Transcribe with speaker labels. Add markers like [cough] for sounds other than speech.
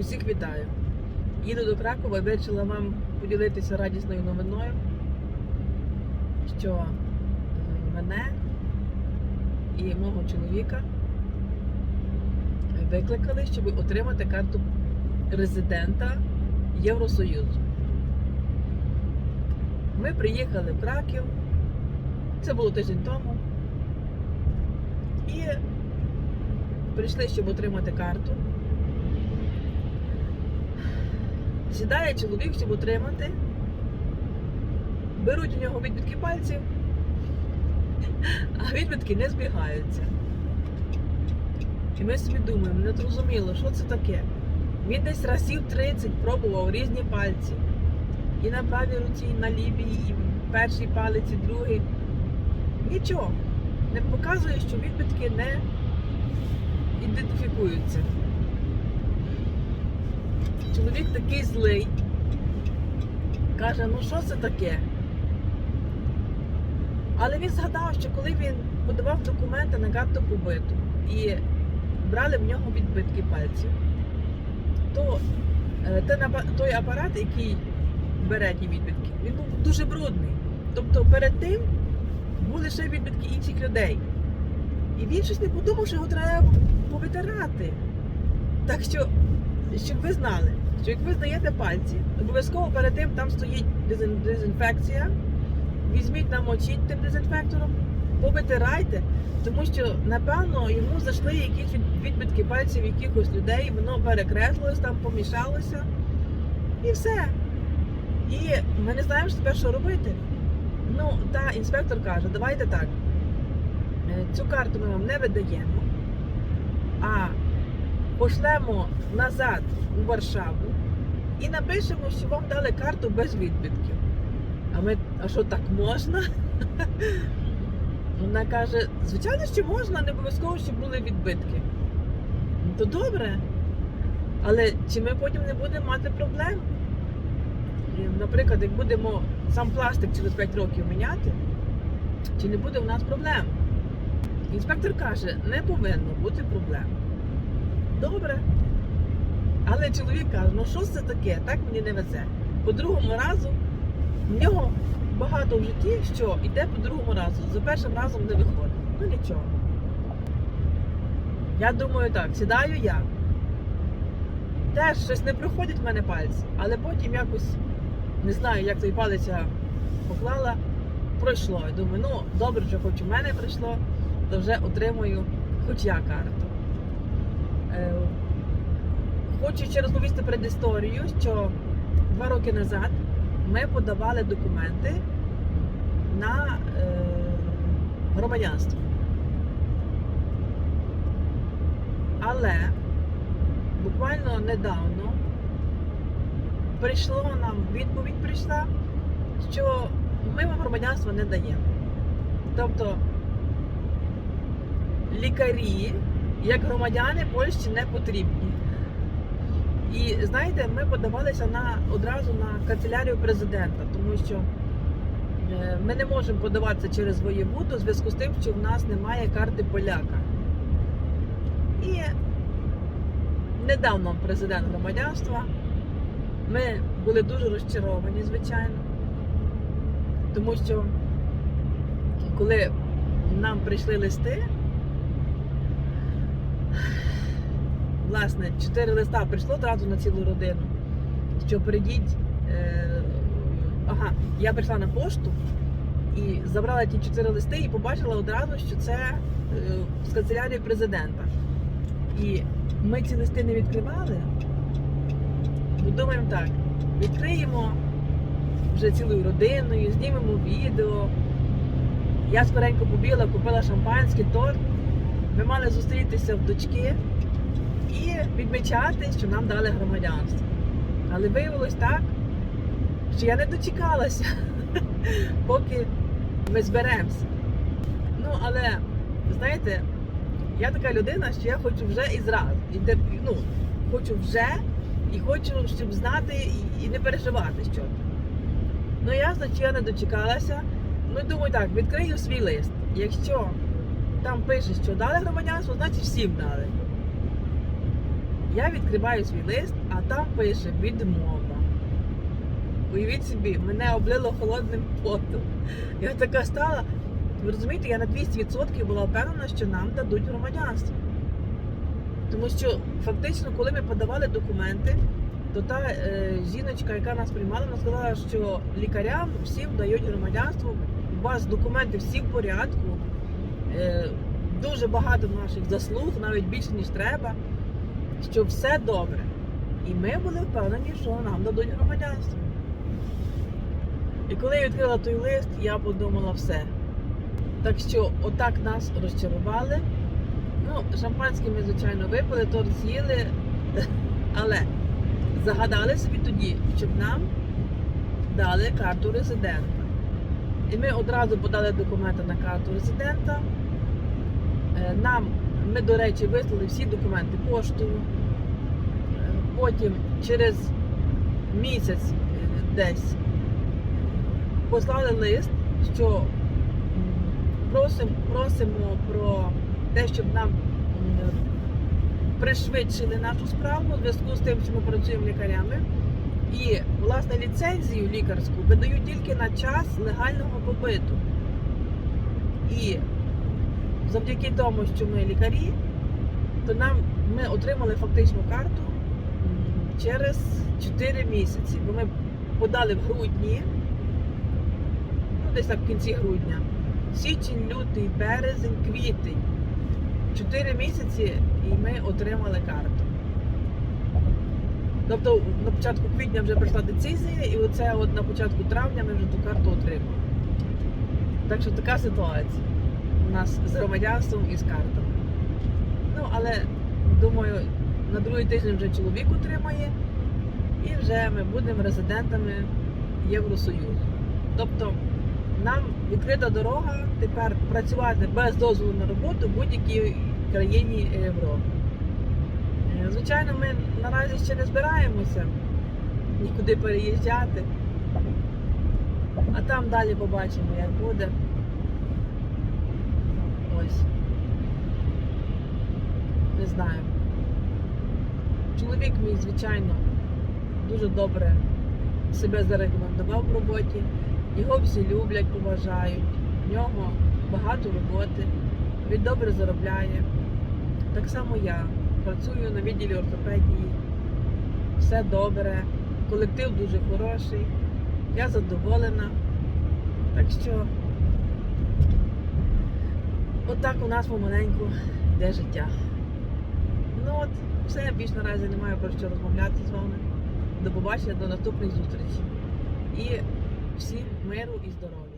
Speaker 1: Усіх вітаю. Їду до Кракова і вирішила вам поділитися радісною новиною, що е, мене і мого чоловіка викликали, щоб отримати карту резидента Євросоюзу. Ми приїхали в Краків, це було тиждень тому, і прийшли, щоб отримати карту. Сідає чоловік, щоб отримати. Беруть у нього відбитки пальців, а відбитки не збігаються. І ми собі думаємо, не зрозуміло, що це таке. Він десь разів 30 пробував різні пальці. І на правій руці, і на лівій, і перший палець, і другий. Нічого. Не показує, що відбитки не ідентифікуються. Чоловік такий злий. Каже, ну що це таке? Але він згадав, що коли він подавав документи на карту побиту і брали в нього відбитки пальців, то е, той апарат, який бере ті відбитки, він був дуже брудний. Тобто перед тим були ще відбитки інших людей. І він щось не подумав, що його треба повитирати. Так що, щоб ви знали, що як ви здаєте пальці, обов'язково перед тим там стоїть дезінфекція. Візьміть намочіть тим дезінфектором, повитирайте, тому що напевно йому зайшли якісь відбитки пальців якихось людей, воно перекреслилось, там помішалося. І все. І ми не знаємо тепер, що робити. Ну, та інспектор каже, давайте так. е, Цю карту ми вам не видаємо, а пошлемо назад у Варшаву і напишемо, що вам дали карту без відбитків. А ми, а що так можна? Вона каже, звичайно, що можна, не обов'язково, щоб були відбитки. То добре. Але чи ми потім не будемо мати проблем? Наприклад, як будемо сам пластик через 5 років міняти, чи не буде у нас проблем? Інспектор каже, не повинно бути проблем. Добре. Але чоловік каже, ну що це таке? Так мені не везе. По другому разу в нього багато в житті, що йде по другому разу. За першим разом не виходить. Ну нічого. Я думаю так, сідаю я. Теж щось не проходять в мене пальці, але потім якось не знаю, як той палець я поклала, пройшло. Я думаю, ну добре, що хоч у мене прийшло, то вже отримую хоч я карту. Е, Хочу ще розповісти предісторію, що два роки назад ми подавали документи на е, громадянство. Але буквально недавно прийшло нам відповідь прийшла, що ми вам громадянство не даємо. Тобто лікарі, як громадяни Польщі, не потрібні. І знаєте, ми подавалися на одразу на канцелярію президента, тому що е, ми не можемо подаватися через воєвуду у зв'язку з тим, що в нас немає карти поляка. І не дав нам президент громадянства. Ми були дуже розчаровані, звичайно, тому що коли нам прийшли листи, власне, чотири листа прийшло одразу на цілу родину, що прийдіть. Е, ага, я прийшла на пошту і забрала ті чотири листи і побачила одразу, що це е, з канцелярії президента. І ми ці листи не відкривали. Бо думаємо так, відкриємо вже цілою родиною, знімемо відео. Я скоренько побігла, купила шампанське, торт. Ми мали зустрітися в дочки і відмічати, що нам дали громадянство. Але виявилось так, що я не дочекалася, [laughs] поки ми зберемося. Ну, але, знаєте, я така людина, що я хочу вже і зразу. І ну, хочу вже і хочу, щоб знати і, і не переживати що. Ну, ясно, що я не дочекалася. Ну, думаю, так, відкрию свій лист. Якщо там пише, що дали громадянство, значить всім дали. Я відкриваю свій лист, а там пише відмова. Уявіть собі, мене облило холодним потом. Я така стала. Ви розумієте, я на 200% була впевнена, що нам дадуть громадянство. Тому що фактично, коли ми подавали документи, то та е, жіночка, яка нас приймала, вона сказала, що лікарям всім дають громадянство, у вас документи всі в порядку, дуже багато наших заслуг, навіть більше, ніж треба, що все добре. І ми були впевнені, що нам дадуть громадянство. І коли я відкрила той лист, я подумала все. Так що отак нас розчарували. Ну, шампанське ми, звичайно, випили, торт з'їли, [laughs] але загадали собі тоді, щоб нам дали карту резидента. І ми одразу подали документи на карту резидента. Е, Нам, ми, до речі, вислали всі документи поштою. Е, Потім через місяць десь послали лист, що просимо, просимо про те, щоб нам пришвидшили нашу справу у зв'язку з тим, що ми працюємо лікарями. І власне ліцензію лікарську видають тільки на час легального побиту. І завдяки тому, що ми лікарі, то нам ми отримали фактично карту через 4 місяці. Бо ми подали в грудні, ну десь так в кінці грудня. Січень, лютий, березень, квітень. Чотири місяці і ми отримали карту. Тобто на початку квітня вже прийшла децизія, і оце от на початку травня ми вже ту карту отримали. Так що така ситуація у нас з громадянством і з картами. Ну, але думаю, на другий тиждень вже чоловік отримає, і вже ми будемо резидентами Євросоюзу. Тобто нам відкрита дорога тепер працювати без дозволу на роботу в будь-якій країні Європи. Е, Звичайно, ми наразі ще не збираємося нікуди переїжджати. А там далі побачимо, як буде. Ось. Не знаю. Чоловік мій, звичайно, дуже добре себе зарекомендував в роботі. Його всі люблять, поважають. В нього багато роботи, він добре заробляє. Так само я працюю на відділі ортопедії. Все добре, колектив дуже хороший, я задоволена. Так що отак у нас помаленьку йде життя. Ну от, все, більш наразі немає про що розмовляти з вами. До побачення, до наступних зустрічей. І всім миру і здоров'я.